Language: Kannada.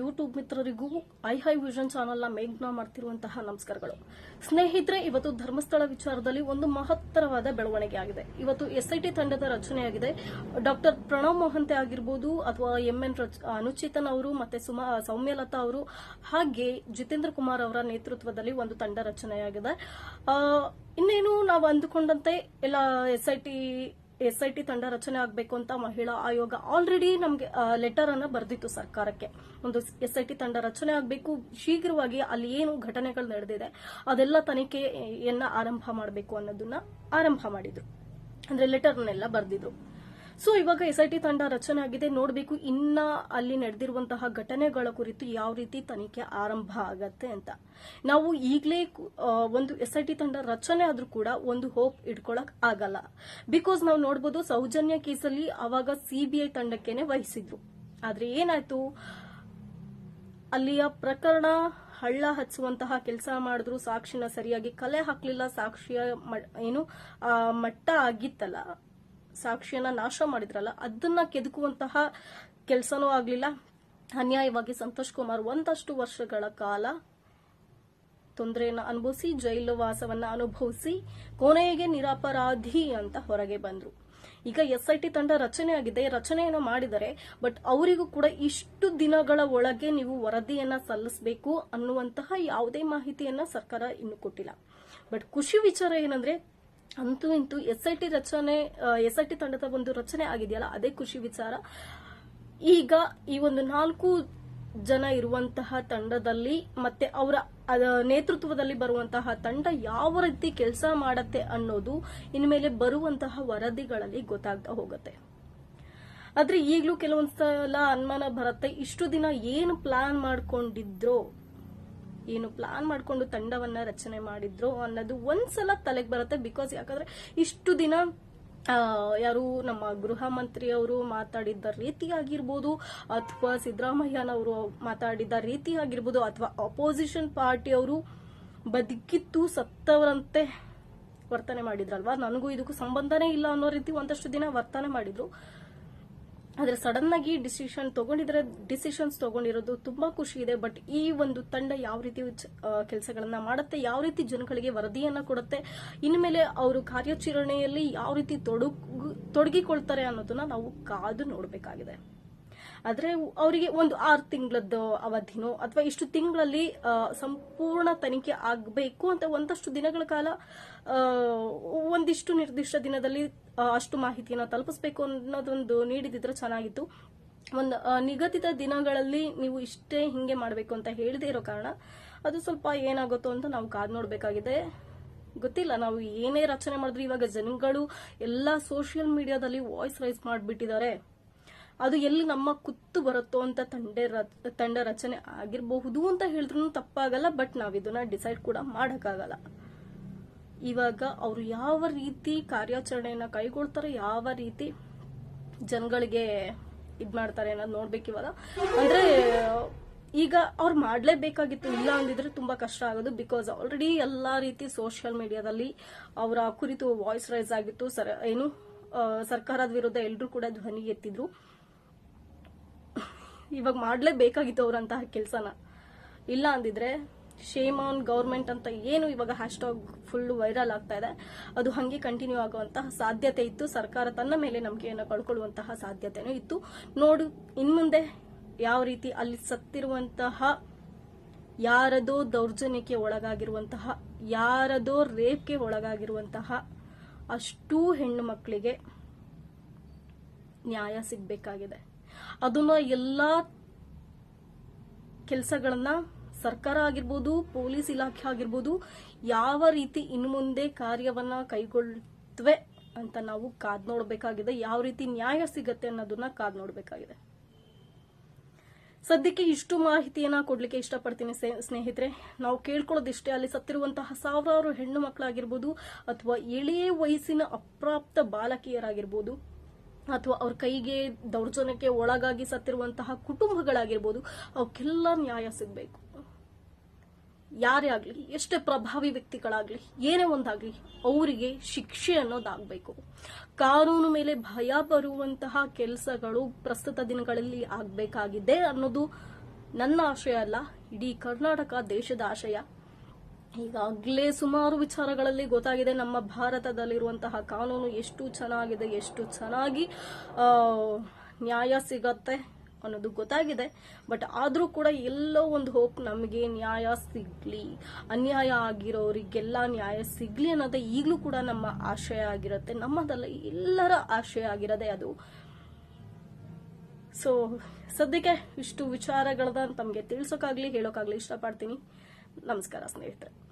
ಯೂಟ್ಯೂಬ್ ಮಿತ್ರರಿಗೂ ಐ ಹೈ ವಿಷನ್ ಚಾನೆಲ್ನ ಮೇಘ್ನ ಮಾಡ್ತಿರುವಂತಹ ನಮಸ್ಕಾರಗಳು. ಸ್ನೇಹಿತರೆ, ಇವತ್ತು ಧರ್ಮಸ್ಥಳ ವಿಚಾರದಲ್ಲಿ ಒಂದು ಮಹತ್ತರವಾದ ಬೆಳವಣಿಗೆ ಆಗಿದೆ ಇವತ್ತು ಎಸ್ಐಟಿ ತಂಡದ ರಚನೆಯಾಗಿದೆ. ಡಾಕ್ಟರ್ ಪ್ರಣವ್ ಮೊಹಂತೆ ಆಗಿರ್ಬೋದು, ಅಥವಾ ಎಂಎನ್ ಅನುಚಿತನ್ ಅವರು, ಮತ್ತೆ ಸುಮಾ, ಸೌಮ್ಯಲತಾ ಅವರು, ಹಾಗೆ ಜಿತೇಂದ್ರ ಕುಮಾರ್ ಅವರ ನೇತೃತ್ವದಲ್ಲಿ ಒಂದು ತಂಡ ರಚನೆಯಾಗಿದೆ. ಇನ್ನೇನು ನಾವು ಅಂದುಕೊಂಡಂತೆ, ಎಲ್ಲ ಎಸ್ಐಟಿ ಎಸ್ಐಟಿ ತಂಡ ರಚನೆ ಆಗಬೇಕು ಅಂತ ಮಹಿಳಾ ಆಯೋಗ ಆಲ್ರೆಡಿ ನಮಗೆ ಲೆಟರ್ ಅನ್ನ ಬರೆದಿತ್ತು ಸರ್ಕಾರಕ್ಕೆ. ಒಂದು ಎಸ್ಐಟಿ ತಂಡ ರಚನೆ ಆಗಬೇಕು, ಶೀಘ್ರವಾಗಿ ಅಲ್ಲಿ ಏನು ಘಟನೆಗಳು ನಡೆದಿದೆ, ಅದೆಲ್ಲ ತನಿಖೆಯನ್ನ ಆರಂಭ ಮಾಡಬೇಕು ಅನ್ನೋದನ್ನ ಆರಂಭ ಮಾಡಿದ್ರು. ಅಂದ್ರೆ ಲೆಟರ್ನೆಲ್ಲ ಬರೆದಿದ್ರು. ಸೊ, ಇವಾಗ ಎಸ್ ಐ ಟಿ ತಂಡ ರಚನೆ ಆಗಿದೆ. ನೋಡಬೇಕು ಇನ್ನ ಅಲ್ಲಿ ನಡೆದಿರುವಂತಹ ಘಟನೆಗಳ ಕುರಿತು ಯಾವ ರೀತಿ ತನಿಖೆ ಆರಂಭ ಆಗತ್ತೆ ಅಂತ. ನಾವು ಈಗಲೇ ಒಂದು ಎಸ್ ಐ ಟಿ ತಂಡ ರಚನೆ ಆದ್ರೂ ಕೂಡ ಒಂದು ಹೋಪ್ ಇಟ್ಕೊಳಕ್ ಆಗಲ್ಲ. ಬಿಕಾಸ್ ನಾವು ನೋಡಬಹುದು ಸೌಜನ್ಯ ಕೇಸಲ್ಲಿ ಅವಾಗ ಸಿಬಿಐ ತಂಡಕ್ಕೇನೆ ವಹಿಸಿದ್ರು. ಆದ್ರೆ ಏನಾಯ್ತು? ಅಲ್ಲಿಯ ಪ್ರಕರಣ ಹಳ್ಳ ಹಚ್ಚುವಂತಹ ಕೆಲಸ ಮಾಡಿದ್ರು. ಸಾಕ್ಷಿನ ಸರಿಯಾಗಿ ಕಲೆ ಹಾಕ್ಲಿಲ್ಲ. ಸಾಕ್ಷಿಯ ಏನು ಮಟ್ಟ ಆಗಿತ್ತಲ್ಲ. ಸಾಕ್ಷಿಯನ್ನ ನಾಶ ಮಾಡಿದ್ರಲ್ಲ, ಅದನ್ನ ಕೆದಕುವಂತಹ ಕೆಲಸನೂ ಆಗ್ಲಿಲ್ಲ. ಅನ್ಯಾಯವಾಗಿ ಸಂತೋಷ್ ಕುಮಾರ್ ಒಂದಷ್ಟು ವರ್ಷಗಳ ಕಾಲ ತೊಂದರೆಯನ್ನು ಅನುಭವಿಸಿ, ಜೈಲು ವಾಸವನ್ನ ಅನುಭವಿಸಿ, ಕೊನೆಗೆ ನಿರಪರಾಧಿ ಅಂತ ಹೊರಗೆ ಬಂದ್ರು. ಈಗ ಎಸ್ಐಟಿ ತಂಡ ರಚನೆ ಆಗಿದೆ ರಚನೆಯನ್ನು ಮಾಡಿದರೆ, ಬಟ್ ಅವರಿಗೂ ಕೂಡ ಇಷ್ಟು ದಿನಗಳ ಒಳಗೆ ನೀವು ವರದಿಯನ್ನ ಸಲ್ಲಿಸಬೇಕು ಅನ್ನುವಂತಹ ಯಾವುದೇ ಮಾಹಿತಿಯನ್ನ ಸರ್ಕಾರ ಇನ್ನು ಕೊಟ್ಟಿಲ್ಲ. ಬಟ್ ಖುಷಿ ವಿಚಾರ ಏನಂದ್ರೆ ಅಂತೂ ಇಂತೂ ಟಿ ರಚನೆ ಎಸ್ ಐ ಟಿ ತಂಡದ ಒಂದು ರಚನೆ ಆಗಿದೆಯಲ್ಲ, ಅದೇ ಖುಷಿ ವಿಚಾರ. ಈಗ ಈ ಒಂದು ನಾಲ್ಕು ಜನ ಇರುವಂತಹ ತಂಡದಲ್ಲಿ ಮತ್ತೆ ಅವರ ನೇತೃತ್ವದಲ್ಲಿ ಬರುವಂತಹ ತಂಡ ಯಾವ ರೀತಿ ಕೆಲಸ ಮಾಡತ್ತೆ ಅನ್ನೋದು ಇನ್ಮೇಲೆ ಬರುವಂತಹ ವರದಿಗಳಲ್ಲಿ ಗೊತ್ತಾಗ್ತಾ ಹೋಗುತ್ತೆ. ಆದ್ರೆ ಈಗಲೂ ಕೆಲವೊಂದ್ಸಲ ಅನುಮಾನ ಬರುತ್ತೆ, ಇಷ್ಟು ದಿನ ಏನು ಪ್ಲಾನ್ ಮಾಡ್ಕೊಂಡಿದ್ರೋ ಏನು ಪ್ಲಾನ್ ಮಾಡ್ಕೊಂಡು ತಂಡವನ್ನ ರಚನೆ ಮಾಡಿದ್ರು ಅನ್ನೋದು ಒಂದ್ಸಲ ತಲೆಗೆ ಬರುತ್ತೆ ಬಿಕಾಸ್ ಯಾಕಂದ್ರೆ ಇಷ್ಟು ದಿನ ಯಾರು ನಮ್ಮ ಗೃಹ ಮಂತ್ರಿಯವರು ಮಾತಾಡಿದ್ದ ರೀತಿ ಆಗಿರ್ಬೋದು ಅಥವಾ ಸಿದ್ದರಾಮಯ್ಯನವರು ಮಾತಾಡಿದ ರೀತಿ ಆಗಿರ್ಬೋದು ಅಥವಾ ಅಪೋಸಿಷನ್ ಪಾರ್ಟಿಯವರು ಬದುಕಿತ್ತು ಸತ್ತವರಂತೆ ವರ್ತನೆ ಮಾಡಿದ್ರಲ್ವಾ? ನನಗೂ ಇದಕ್ಕೂ ಸಂಬಂಧನೇ ಇಲ್ಲ ಅನ್ನೋ ರೀತಿ ಒಂದಷ್ಟು ದಿನ ವರ್ತನೆ ಮಾಡಿದ್ರು. ಆದ್ರೆ ಸಡನ್ ಆಗಿ ಡಿಸಿಷನ್ ತಗೊಂಡಿದ್ರೆ ಡಿಸಿಷನ್ಸ್ ತಗೊಂಡಿರೋದು ತುಂಬಾ ಖುಷಿ ಇದೆ. ಬಟ್ ಈ ಒಂದು ತಂಡ ಯಾವ ರೀತಿ ಕೆಲಸಗಳನ್ನ ಮಾಡುತ್ತೆ, ಯಾವ ರೀತಿ ಜನಗಳಿಗೆ ವರದಿಯನ್ನ ಕೊಡುತ್ತೆ, ಇನ್ಮೇಲೆ ಅವರು ಕಾರ್ಯಾಚರಣೆಯಲ್ಲಿ ಯಾವ ರೀತಿ ತೊಡಗು, ತೊಡಗಿಕೊಳ್ತಾರೆ ಅನ್ನೋದನ್ನ ನಾವು ಕಾದು ನೋಡಬೇಕಾಗಿದೆ. ಆದ್ರೆ ಅವರಿಗೆ ಒಂದು ಆರು ತಿಂಗಳದ್ದು ಅವಧಿನೋ ಅಥವಾ ಇಷ್ಟು ತಿಂಗಳಲ್ಲಿ ಸಂಪೂರ್ಣ ತನಿಖೆ ಆಗಬೇಕು ಅಂತ ಒಂದಷ್ಟು ದಿನಗಳ ಕಾಲ ಒಂದಿಷ್ಟು ನಿರ್ದಿಷ್ಟ ದಿನದಲ್ಲಿ ಅಷ್ಟು ಮಾಹಿತಿಯನ್ನು ತಲುಪಿಸಬೇಕು ಅನ್ನೋದೊಂದು ನೀಡಿದಿದ್ರೆ ಚೆನ್ನಾಗಿತ್ತು. ಒಂದು ನಿಗದಿತ ದಿನಗಳಲ್ಲಿ ನೀವು ಇಷ್ಟೇ ಹಿಂಗೆ ಮಾಡಬೇಕು ಅಂತ ಹೇಳದೇ ಇರೋ ಕಾರಣ ಅದು ಸ್ವಲ್ಪ ಏನಾಗುತ್ತೋ ಅಂತ ನಾವು ಕಾದು ನೋಡಬೇಕಾಗಿದೆ. ಗೊತ್ತಿಲ್ಲ, ನಾವು ಏನೇ ರಚನೆ ಮಾಡಿದ್ರೆ ಇವಾಗ ಜನಗಳು ಎಲ್ಲ ಸೋಷಿಯಲ್ ಮೀಡಿಯಾದಲ್ಲಿ ವಾಯ್ಸ್ ರೈಸ್ ಮಾಡಿಬಿಟ್ಟಿದ್ದಾರೆ. ಅದು ಎಲ್ಲಿ ನಮ್ಮ ಕುತ್ತು ಬರುತ್ತೋ ಅಂತ ತಂಡ ತಂಡ ರಚನೆ ಆಗಿರಬಹುದು ಅಂತ ಹೇಳಿದ್ರು ತಪ್ಪಾಗಲ್ಲ ಬಟ್ ನಾವ್ ಇದನ್ನ ಡಿಸೈಡ್ ಕೂಡ ಮಾಡಕ್ಕಾಗಲ್ಲ. ಇವಾಗ ಅವರು ಯಾವ ರೀತಿ ಕಾರ್ಯಾಚರಣೆಯನ್ನ ಕೈಗೊಳ್ತಾರೆ, ಯಾವ ರೀತಿ ಜನಗಳಿಗೆ ಇದ್ ಮಾಡ್ತಾರೆ ಅನ್ನೋದು ನೋಡ್ಬೇಕು ಇವಾಗ. ಅಂದ್ರೆ, ಈಗ ಅವ್ರು ಮಾಡ್ಲೇಬೇಕಾಗಿತ್ತು, ಇಲ್ಲ ಅಂದಿದ್ರೆ ತುಂಬಾ ಕಷ್ಟ ಆಗೋದು ಬಿಕಾಸ್ ಆಲ್ರೆಡಿ ಎಲ್ಲಾ ರೀತಿ ಸೋಷಿಯಲ್ ಮೀಡಿಯಾದಲ್ಲಿ ಅವರ ಕುರಿತು ವಾಯ್ಸ್ ರೈಸ್ ಆಗಿತ್ತು, ಸರ್, ಏನು ಸರ್ಕಾರದ ವಿರುದ್ಧ ಎಲ್ಲರೂ ಕೂಡ ಧ್ವನಿ ಎತ್ತಿದ್ರು. ಇವಾಗ ಮಾಡಲೇಬೇಕಾಗಿತ್ತು ಅವರಂತಹ ಕೆಲಸನ. ಇಲ್ಲ ಅಂದಿದ್ರೆ ಶೇಮ್ ಆನ್ ಗೌರ್ಮೆಂಟ್ ಅಂತ ಏನು ಇವಾಗ ಹ್ಯಾಶ್ಟಾಗ್ ಫುಲ್ ವೈರಲ್ ಆಗ್ತಾ ಇದೆ. ಅದು ಹಂಗೆ ಕಂಟಿನ್ಯೂ ಆಗುವಂತಹ ಸಾಧ್ಯತೆ ಇತ್ತು. ಸರ್ಕಾರ ತನ್ನ ಮೇಲೆ ನಂಬಿಕೆಯನ್ನು ಕಳ್ಕೊಳ್ಳುವಂತಹ ಸಾಧ್ಯತೆನೂ ಇತ್ತು. ನೋಡು, ಇನ್ಮುಂದೆ ಯಾವ ರೀತಿ ಅಲ್ಲಿ ಸತ್ತಿರುವಂತಹ ಯಾರದೋ ದೌರ್ಜನ್ಯಕ್ಕೆ ಒಳಗಾಗಿರುವಂತಹ, ಯಾರದೋ ರೇಪ್ಗೆ ಒಳಗಾಗಿರುವಂತಹ ಅಷ್ಟೂ ಹೆಣ್ಣು ಮಕ್ಕಳಿಗೆ ನ್ಯಾಯ ಸಿಗ್ಬೇಕಾಗಿದೆ. ಅದನ್ನ ಎಲ್ಲ ಕೆಲಸಗಳನ್ನ ಸರ್ಕಾರ ಆಗಿರ್ಬೋದು, ಪೊಲೀಸ್ ಇಲಾಖೆ ಆಗಿರ್ಬೋದು, ಯಾವ ರೀತಿ ಇನ್ನು ಮುಂದೆ ಕಾರ್ಯವನ್ನ ಕೈಗೊಳ್ತವೆ ಅಂತ ನಾವು ಕಾದ್ ನೋಡಬೇಕಾಗಿದೆ. ಯಾವ ರೀತಿ ನ್ಯಾಯ ಸಿಗತ್ತೆ ಅನ್ನೋದನ್ನ ಕಾದ್ ನೋಡಬೇಕಾಗಿದೆ. ಸದ್ಯಕ್ಕೆ ಇಷ್ಟು ಮಾಹಿತಿಯನ್ನ ಕೊಡ್ಲಿಕ್ಕೆ ಇಷ್ಟಪಡ್ತೀನಿ ಸ್ನೇ- ಸ್ನೇಹಿತರೆ. ನಾವು ಕೇಳ್ಕೊಳ್ಳೋದಿಷ್ಟೇ ಅಲ್ಲಿ ಸತ್ತಿರುವಂತಹ ಸಾವಿರಾರು ಹೆಣ್ಣು ಮಕ್ಕಳಾಗಿರ್ಬೋದು ಅಥವಾ ಎಳೆಯ ವಯಸ್ಸಿನ ಅಪ್ರಾಪ್ತ ಬಾಲಕಿಯರಾಗಿರ್ಬೋದು. ಅಥವಾ ಅವ್ರ ಕೈಗೆ ದೌರ್ಜನ್ಯಕ್ಕೆ ಒಳಗಾಗಿ ಸತ್ತಿರುವಂತಹ ಕುಟುಂಬಗಳಾಗಿರ್ಬೋದು ಅವಕ್ಕೆಲ್ಲ ನ್ಯಾಯ ಸಿಗಬೇಕು. ಯಾರೇ ಆಗಲಿ, ಎಷ್ಟೇ ಪ್ರಭಾವಿ ವ್ಯಕ್ತಿಗಳಾಗಲಿ, ಏನೇ ಒಂದಾಗಲಿ, ಅವರಿಗೆ ಶಿಕ್ಷೆ ಅನ್ನೋದಾಗಬೇಕು. ಕಾನೂನು ಮೇಲೆ ಭಯ ಬರುವಂತಹ ಕೆಲಸಗಳು ಪ್ರಸ್ತುತ ದಿನಗಳಲ್ಲಿ ಆಗಬೇಕಾಗಿದೆ ಅನ್ನೋದು ನನ್ನ ಆಶಯ ಅಲ್ಲ, ಇಡೀ ಕರ್ನಾಟಕ ದೇಶದ ಆಶಯ. ಈಗಾಗಲೇ ಸುಮಾರು ವಿಚಾರಗಳಲ್ಲಿ ಗೊತ್ತಾಗಿದೆ, ನಮ್ಮ ಭಾರತದಲ್ಲಿರುವಂತಹ ಕಾನೂನು ಎಷ್ಟು ಚೆನ್ನಾಗಿದೆ, ಎಷ್ಟು ಚೆನ್ನಾಗಿ ನ್ಯಾಯ ಸಿಗತ್ತೆ ಅನ್ನೋದು ಗೊತ್ತಾಗಿದೆ. ಬಟ್ ಆದರೂ ಕೂಡ ಎಲ್ಲೋ ಒಂದು ಹೋಪ್ ನಮಗೆ ನ್ಯಾಯ ಸಿಗಲಿ, ಅನ್ಯಾಯ ಆಗಿರೋರಿಗೆಲ್ಲ ನ್ಯಾಯ ಸಿಗಲಿ ಅನ್ನೋದೇ ಈಗಲೂ ಕೂಡ ನಮ್ಮ ಆಶಯ ಆಗಿರುತ್ತೆ. ನಮ್ಮದಲ್ಲ ಎಲ್ಲರ ಆಶಯ ಆಗಿರೋದೇ ಅದು. ಸೊ ಸದ್ಯಕ್ಕೆ ಇಷ್ಟು ವಿಚಾರಗಳನ್ನ ತಮಗೆ ತಿಳಿಸೋಕ್ಕಾಗಲಿ ಹೇಳೋಕ್ಕಾಗಲಿ ಇಷ್ಟಪಡ್ತೀನಿ. ನಮಸ್ಕಾರ ಸ್ನೇಹಿತರೆ.